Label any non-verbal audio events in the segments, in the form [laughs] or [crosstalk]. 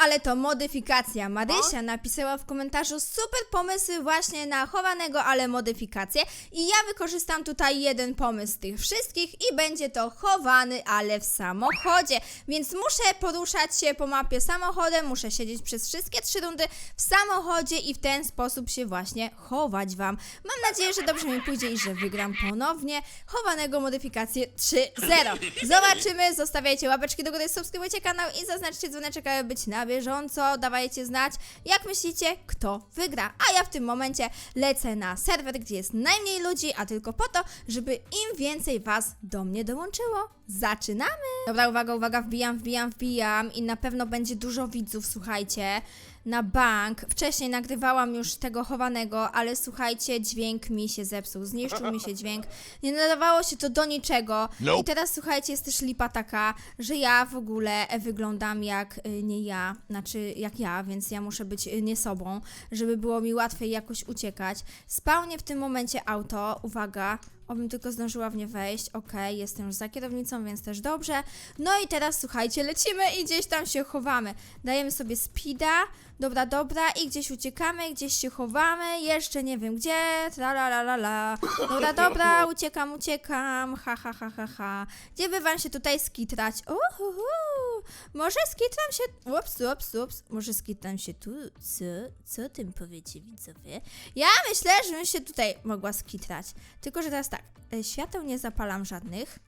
ale to modyfikacja. Marysia napisała w komentarzu super pomysły właśnie na chowanego, ale modyfikację. I ja wykorzystam tutaj jeden pomysł z tych wszystkich i będzie to chowany, ale w samochodzie. Więc muszę poruszać się po mapie samochodem, muszę siedzieć przez wszystkie trzy rundy w samochodzie i w ten sposób się właśnie chować wam. Mam nadzieję, że dobrze mi pójdzie i że wygram ponownie chowanego modyfikację 3.0. [laughs] Zobaczymy, zostawiajcie łapeczki do góry, subskrybujcie kanał i zaznaczcie dzwoneczek, aby być na bieżąco. Dawajcie znać, jak myślicie, kto wygra. A ja w tym momencie lecę na serwer, gdzie jest najmniej ludzi, a tylko po to, żeby im więcej was do mnie dołączyło. Zaczynamy! Dobra, uwaga, uwaga, wbijam, wbijam, wbijam i na pewno będzie dużo widzów, słuchajcie. Na bank. Wcześniej nagrywałam już tego chowanego, ale słuchajcie, dźwięk mi się zepsuł. Zniszczył mi się dźwięk. Nie nadawało się to do niczego. I teraz słuchajcie, jest też lipa taka, że ja w ogóle wyglądam jak y, nie ja, znaczy jak ja, więc ja muszę być y, nie sobą, żeby było mi łatwiej jakoś uciekać. Spałnie w tym momencie auto, uwaga, obym tylko zdążyła w nie wejść, okej, jestem już za kierownicą, więc też dobrze. No i teraz słuchajcie, lecimy i gdzieś tam się chowamy. Dajemy sobie speeda, dobra, dobra, i gdzieś uciekamy, gdzieś się chowamy, jeszcze nie wiem gdzie, tra la la la la. Dobra, dobra, [laughs] uciekam, uciekam, ha ha ha ha ha. Gdzie by wam się tutaj skitrać? Uhuhu. Może skitram się, ups, ups, ups, może skitram się tu, co, co o tym powiecie widzowie? Ja myślę, że bym się tutaj mogła skitrać, tylko że teraz tak, e, świateł nie zapalam żadnych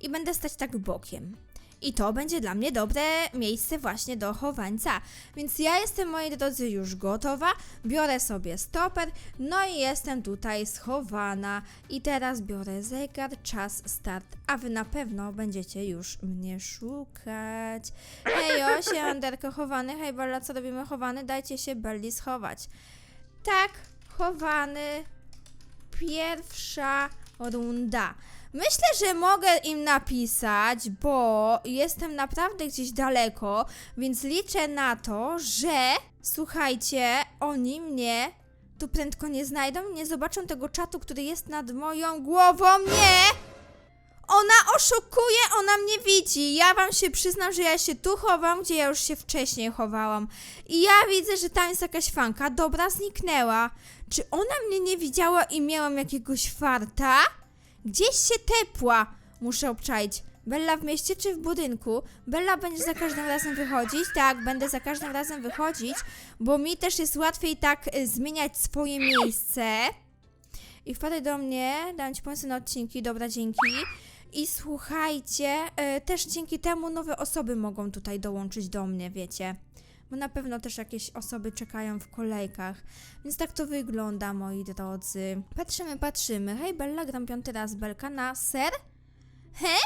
i będę stać tak bokiem. I to będzie dla mnie dobre miejsce właśnie do chowańca. Więc ja jestem, moi drodzy, już gotowa. Biorę sobie stoper, no i jestem tutaj schowana. I teraz biorę zegar, czas, start. A wy na pewno będziecie już mnie szukać. Hej, się Anderko chowany. Hej, Bella, co robimy chowany? Dajcie się Belli schować. Tak, chowany. Pierwsza runda. Myślę, że mogę im napisać, bo jestem naprawdę gdzieś daleko, więc liczę na to, że słuchajcie, oni mnie tu prędko nie znajdą, nie zobaczą tego czatu, który jest nad moją głową. Nie! Ona oszukuje, ona mnie widzi. Ja wam się przyznam, że ja się tu chowam, gdzie ja już się wcześniej chowałam. I ja widzę, że tam jest jakaś fanka. Dobra, zniknęła. Czy ona mnie nie widziała i miałam jakiegoś farta? Gdzieś się tepła. Muszę obczaić. Bella w mieście czy w budynku? Bella będzie za każdym razem wychodzić? Tak, będę za każdym razem wychodzić, bo mi też jest łatwiej tak y, zmieniać swoje miejsce. I wpadaj do mnie, dam ci pomysły na odcinki, dobra, dzięki. I słuchajcie, y, też dzięki temu nowe osoby mogą tutaj dołączyć do mnie, wiecie. Bo na pewno też jakieś osoby czekają w kolejkach. Więc tak to wygląda, moi drodzy. Patrzymy, patrzymy. Hej, Bella, gram piąty raz. Belka na ser? He?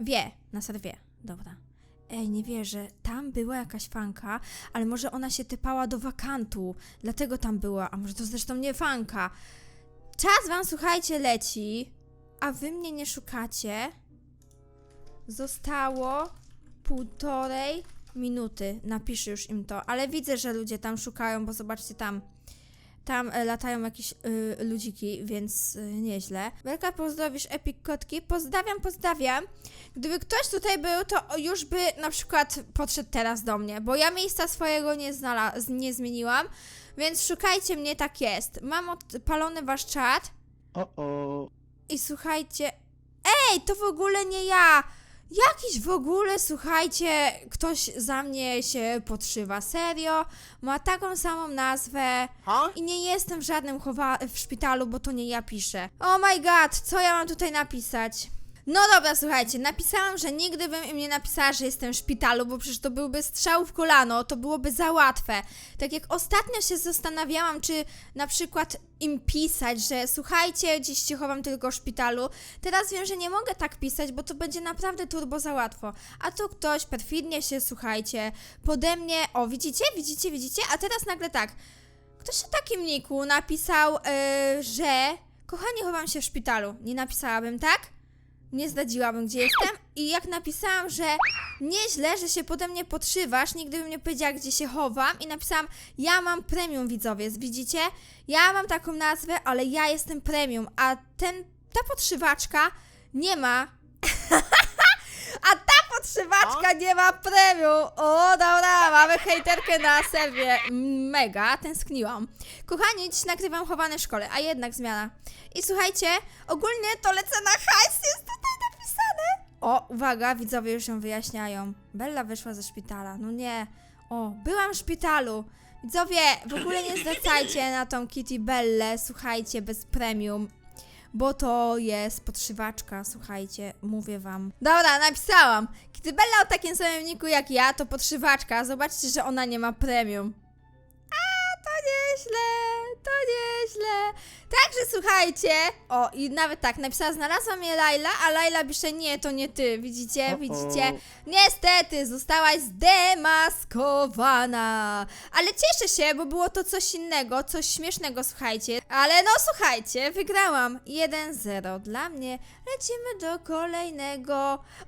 Wie, na ser wie. Dobra. Ej, nie wierzę. Tam była jakaś fanka, ale może ona się typała do wakantu. Dlatego tam była, a może to zresztą nie fanka. Czas wam, słuchajcie, leci, a wy mnie nie szukacie. Zostało półtorej minuty. Napiszę już im to, ale widzę, że ludzie tam szukają, bo zobaczcie tam. Tam e, latają jakieś y, ludziki, więc y, nieźle. Belka, pozdrowisz Epic Kotki? Pozdrawiam, pozdrawiam. Gdyby ktoś tutaj był, to już by na przykład podszedł teraz do mnie, bo ja miejsca swojego nie, znala- nie zmieniłam, więc szukajcie mnie, tak jest. Mam odpalony wasz czat Uh-oh. i słuchajcie... Ej, to w ogóle nie ja! Jakiś w ogóle, słuchajcie, ktoś za mnie się podszywa. Serio? Ma taką samą nazwę. Huh? I nie jestem w żadnym chowa w szpitalu, bo to nie ja piszę. Oh my god, co ja mam tutaj napisać? No dobra, słuchajcie, napisałam, że nigdy bym im nie napisała, że jestem w szpitalu, bo przecież to byłby strzał w kolano, to byłoby za łatwe. Tak jak ostatnio się zastanawiałam, czy na przykład im pisać, że słuchajcie, dziś się chowam tylko w szpitalu. Teraz wiem, że nie mogę tak pisać, bo to będzie naprawdę turbo za łatwo. A tu ktoś perfidnie się, słuchajcie, pode mnie, o widzicie, widzicie, widzicie, a teraz nagle tak, Ktoś o takim niku napisał, yy, że kochani, chowam się w szpitalu. Nie napisałabym tak? Nie zdradziłabym, gdzie jestem. I jak napisałam, że nieźle, że się pode mnie podszywasz, nigdy bym nie powiedziała, gdzie się chowam. I napisałam, ja mam premium, widzowie. Widzicie? Ja mam taką nazwę, ale ja jestem premium. A ten, ta podszywaczka nie ma. [laughs] A ta podszywaczka nie ma premium. O, dobra, mamy hejterkę na serwie. Mega, tęskniłam. Kochani, dziś nagrywam chowane w szkole, a jednak zmiana. I słuchajcie, ogólnie to lecę na hajs, jest tutaj napisane. O, uwaga, widzowie już ją wyjaśniają. Bella wyszła ze szpitala, no nie. O, byłam w szpitalu. Widzowie, w ogóle nie zlecajcie na tą Kitty Bellę, słuchajcie, bez premium. Bo to jest podszywaczka, słuchajcie, mówię wam. Dobra, napisałam. Kitty Bella o takim samym niku jak ja, to podszywaczka. Zobaczcie, że ona nie ma premium. Nieźle, to nieźle. Także słuchajcie. O, i nawet tak, napisała, znalazłam je Laila, a Laila pisze, nie, to nie ty. Widzicie, widzicie? Niestety, zostałaś zdemaskowana. Ale cieszę się, bo było to coś innego, coś śmiesznego, słuchajcie. Ale no słuchajcie, wygrałam 1-0 dla mnie. Lecimy do kolejnego.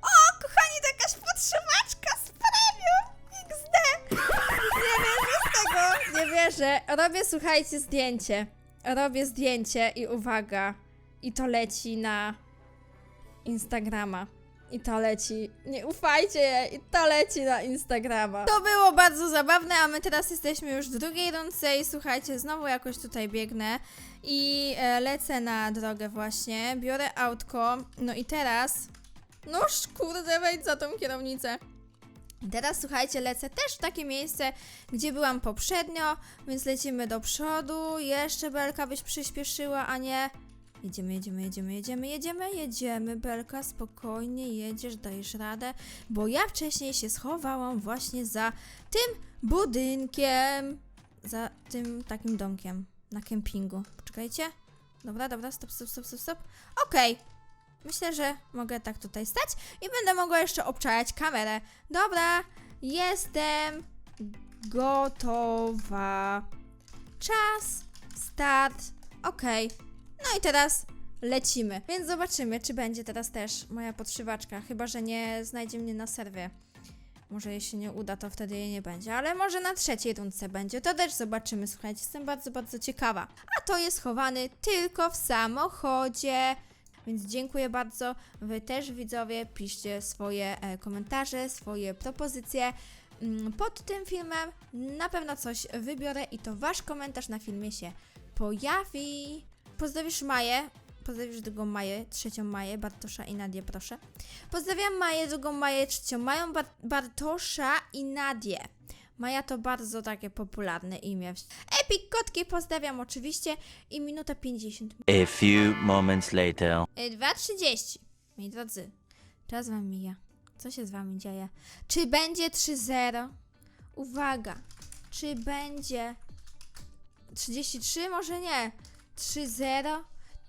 O, kochani, to jakaś podtrzymaczka z premium. XD. Nie z tego. Nie wierzę. Robię, słuchajcie, zdjęcie. Robię zdjęcie i uwaga. I to leci na Instagrama. I to leci. Nie ufajcie jej. I to leci na Instagrama. To było bardzo zabawne, a my teraz jesteśmy już w drugiej rundce i słuchajcie, znowu jakoś tutaj biegnę i e, lecę na drogę właśnie. Biorę autko. No i teraz... Noż kurde, wejdź za tą kierownicę. Teraz słuchajcie, lecę też w takie miejsce, gdzie byłam poprzednio, więc lecimy do przodu. Jeszcze Belka byś przyspieszyła, a nie. Jedziemy, jedziemy, jedziemy, jedziemy, jedziemy, jedziemy, Belka, spokojnie jedziesz, dajesz radę, bo ja wcześniej się schowałam właśnie za tym budynkiem, za tym takim domkiem na kempingu. Poczekajcie. Dobra, dobra, stop, stop, stop, stop, stop. Okej. Myślę, że mogę tak tutaj stać i będę mogła jeszcze obczajać kamerę. Dobra, jestem gotowa. Czas, start, okej. No i teraz lecimy. Więc zobaczymy, czy będzie teraz też moja podszywaczka. Chyba, że nie znajdzie mnie na serwie. Może jeśli się nie uda, to wtedy jej nie będzie, ale może na trzeciej rundce będzie. To też zobaczymy, słuchajcie, jestem bardzo, bardzo ciekawa. A to jest chowany tylko w samochodzie. Więc dziękuję bardzo. Wy też widzowie piszcie swoje e, komentarze, swoje propozycje. Mm, Pod tym filmem na pewno coś wybiorę i to wasz komentarz na filmie się pojawi. Pozdrowisz Maję. Pozdrowisz drugą Maję, trzecią Maję, Bartosza i Nadię, proszę. Pozdrawiam Maję, drugą Maję, trzecią Mają, Bar- Bartosza i Nadię. Maja to bardzo takie popularne imię. Epic Kotki pozdrawiam oczywiście i minuta 50. A few moments later. Y, 2.30. Moi drodzy, czas wam mija. Co się z wami dzieje? Czy będzie 3-0? Uwaga. Czy będzie 33? Może nie. 3-0?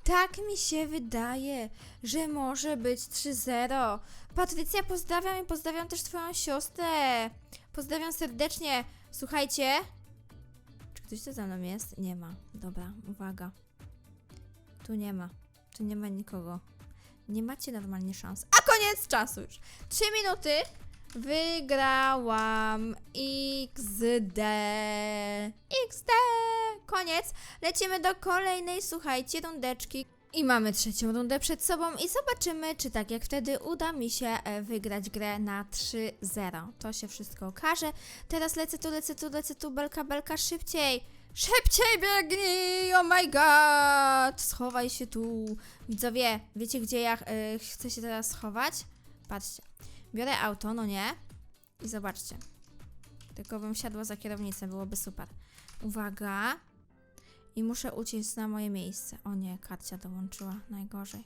Tak mi się wydaje, że może być 3-0. Patrycja, pozdrawiam i pozdrawiam też twoją siostrę. Pozdrawiam serdecznie. Słuchajcie. Czy ktoś tu ze mną jest? Nie ma. Dobra, uwaga. Tu nie ma. Tu nie ma nikogo. Nie macie normalnie szans. A koniec czasu już. 3 minuty. Wygrałam XD. XD. Koniec. Lecimy do kolejnej, słuchajcie, rundeczki. I mamy trzecią rundę przed sobą i zobaczymy, czy tak jak wtedy uda mi się e, wygrać grę na 3-0. To się wszystko okaże. Teraz lecę tu, lecę tu, lecę tu, belka, belka, szybciej. Szybciej biegnij! Oh my god! Schowaj się tu. Widzowie, wiecie gdzie ja y, chcę się teraz schować? Patrzcie. Biorę auto, no nie? I zobaczcie. Tylko bym siadła za kierownicę, byłoby super. Uwaga. I muszę uciec na moje miejsce. O nie, Karcia dołączyła. Najgorzej.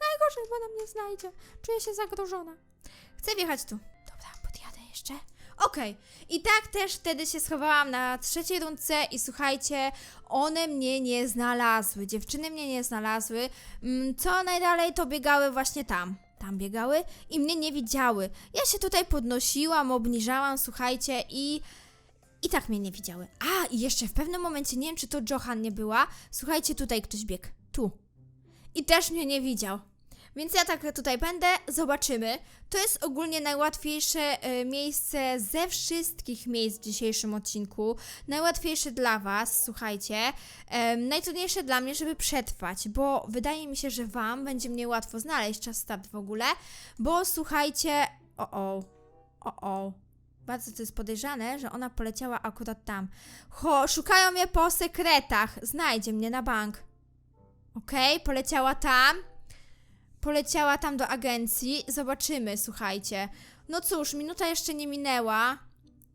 Najgorzej, bo ona mnie znajdzie. Czuję się zagrożona. Chcę wjechać tu. Dobra, podjadę jeszcze. Okej. I tak też wtedy się schowałam na trzeciej rundce i słuchajcie, one mnie nie znalazły. Dziewczyny mnie nie znalazły. Mm, Co najdalej to biegały właśnie tam. Tam biegały i mnie nie widziały. Ja się tutaj podnosiłam, obniżałam, słuchajcie, i i tak mnie nie widziały. A, i jeszcze w pewnym momencie, nie wiem czy to Johan nie była, słuchajcie, tutaj ktoś biegł. Tu. I też mnie nie widział. Więc ja tak tutaj będę, zobaczymy. To jest ogólnie najłatwiejsze e, miejsce ze wszystkich miejsc w dzisiejszym odcinku. Najłatwiejsze dla Was, słuchajcie. Najtrudniejsze dla mnie, żeby przetrwać, bo wydaje mi się, że Wam będzie mnie łatwo znaleźć czas start w ogóle, bo słuchajcie. O, o, o, o. bardzo to jest podejrzane, że ona poleciała akurat tam. Ho, szukają mnie po sekretach. Znajdzie mnie na bank. Okej, poleciała tam. Poleciała tam do agencji. Zobaczymy, słuchajcie. No cóż, minuta jeszcze nie minęła.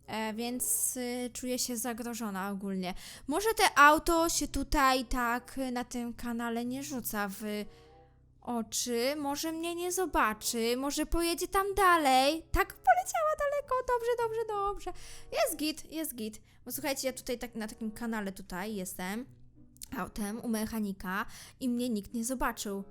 E, więc y, czuję się zagrożona ogólnie. Może te auto się tutaj tak na tym kanale nie rzuca w oczy, może mnie nie zobaczy, może pojedzie tam dalej. Tak poleciała daleko, dobrze, dobrze, dobrze. Jest git, jest git. Bo słuchajcie, ja tutaj tak na takim kanale tutaj jestem, autem u mechanika i mnie nikt nie zobaczył.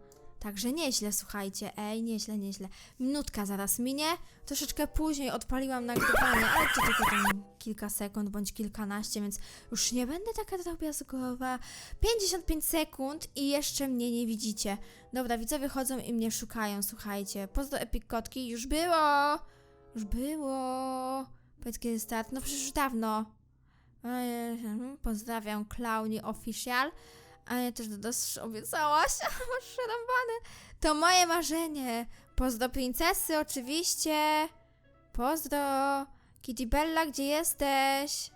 Także nieźle, słuchajcie, ej, nieźle, nieźle. Minutka zaraz minie, troszeczkę później odpaliłam nagrywanie, ale to tylko tam kilka sekund bądź kilkanaście, więc już nie będę taka drobiazgowa. 55 sekund i jeszcze mnie nie widzicie. Dobra, widzowie chodzą i mnie szukają, słuchajcie. Pozdro Epic Kotki, już było! Już było! Powiedz kiedy start? No przecież już dawno. Eee, Pozdrawiam, Clowny Official. A ja też do nas obiecałaś, [laughs] masz przerąbane. To moje marzenie. Pozdro princesy, oczywiście. Pozdro. Kitty Bella, gdzie jesteś?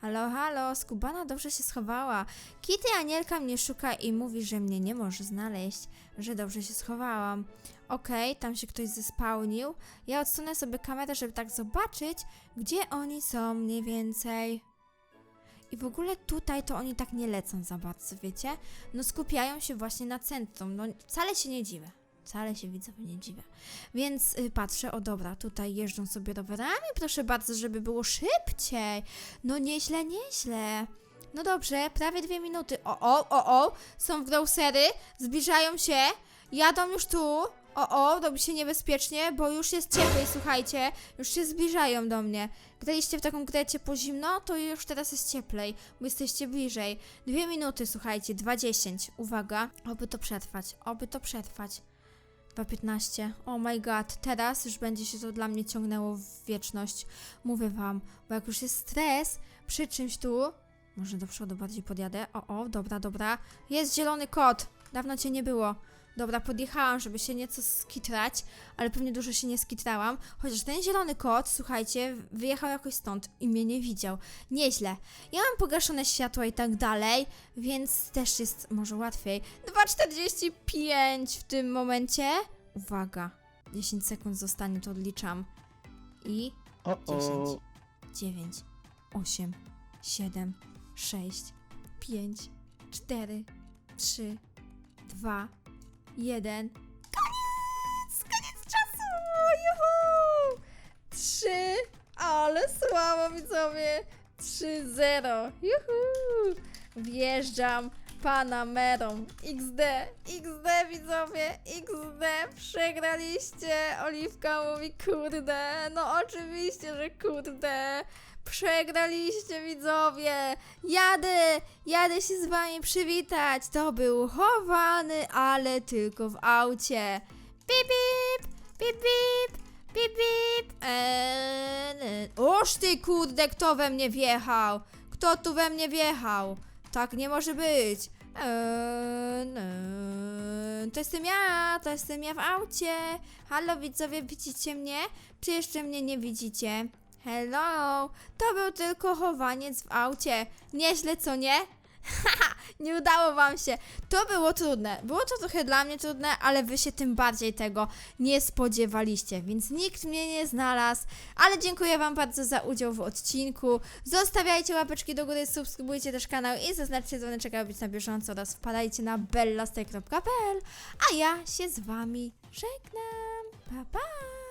Halo, halo, Skubana dobrze się schowała. Kitty Anielka mnie szuka i mówi, że mnie nie może znaleźć, że dobrze się schowałam. Okej, tam się ktoś zespałnił. Ja odsunę sobie kamerę, żeby tak zobaczyć, gdzie oni są mniej więcej. I w ogóle tutaj to oni tak nie lecą za bardzo, wiecie? No skupiają się właśnie na centrum. No wcale się nie dziwię. Wcale się widzowie nie dziwię. Więc y, patrzę, o dobra, tutaj jeżdżą sobie rowerami, proszę bardzo, żeby było szybciej. No nieźle, nieźle. No dobrze, prawie dwie minuty. O, o, o, o, są w grocery, zbliżają się, jadą już tu. O, o, robi się niebezpiecznie, bo już jest cieplej, słuchajcie. Już się zbliżają do mnie. Graliście w taką grę ciepło zimno, to już teraz jest cieplej, bo jesteście bliżej. Dwie minuty, słuchajcie, 2.10. Uwaga, oby to przetrwać, oby to przetrwać. 2.15. Oh my god, teraz już będzie się to dla mnie ciągnęło w wieczność. Mówię wam, bo jak już jest stres przy czymś tu, może do przodu bardziej podjadę. O, o, dobra, dobra. Jest zielony kot. Dawno cię nie było. Dobra, podjechałam, żeby się nieco skitrać, ale pewnie dużo się nie skitrałam. Chociaż ten zielony kot, słuchajcie, wyjechał jakoś stąd i mnie nie widział. Nieźle. Ja mam pogaszone światła i tak dalej, więc też jest może łatwiej. 2,45 w tym momencie. Uwaga. 10 sekund zostanie, to odliczam. I Uh 10, 9, 8, 7, 6, 5, 4, 3, 2, 1. Koniec! Koniec czasu! Juhu! 3, ale słabo widzowie! 3-0. Juhu! Wjeżdżam Panamerą. XD, XD widzowie, XD, przegraliście. Oliwka mówi kurde, no oczywiście, że kurde. Przegraliście widzowie. Jadę, jadę się z wami przywitać. To był chowany, ale tylko w aucie. Pip, pip, pip, pip. Pip, pip. Eee, Oż ty kurde, kto we mnie wjechał? Kto tu we mnie wjechał? Tak nie może być. Eee, to jestem ja, to jestem ja w aucie. Halo widzowie, widzicie mnie? Czy jeszcze mnie nie widzicie? Hello, to był tylko chowaniec w aucie. Nieźle, co nie? [laughs] Haha, nie udało wam się. To było trudne. Było to trochę dla mnie trudne, ale wy się tym bardziej tego nie spodziewaliście, więc nikt mnie nie znalazł. Ale dziękuję wam bardzo za udział w odcinku. Zostawiajcie łapeczki do góry, subskrybujcie też kanał i zaznaczcie dzwoneczek, aby być na bieżąco oraz wpadajcie na bellastek.pl A ja się z wami żegnam. Pa, pa!